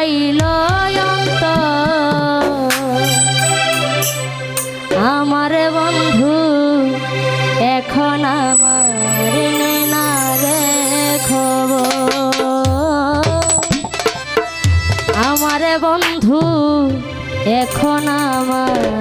হারাইল অন্ত আমার বন্ধু এখন আমার না খব আমার বন্ধু এখন আমার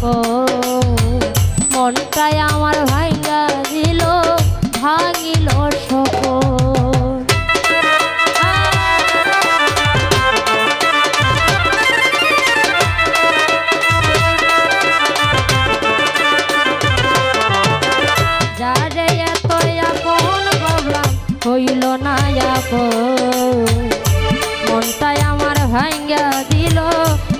আপন মনটাই আমার ভাঙ্গা দিল, ভাঙিল সকল যারে হইল না আপন। মনটাই আমার ভাঙ্গা দিল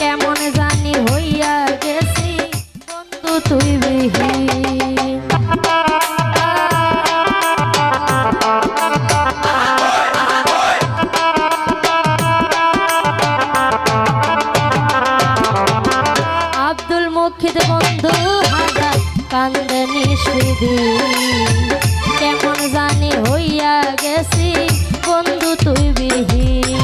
কেমন জানি হইয়া গেছি, বন্ধু তুই বিহীন। আব্দুল মুখিদ বন্ধু কেমন জানি হইয়া গেছি, বন্ধু তুই বিহীন।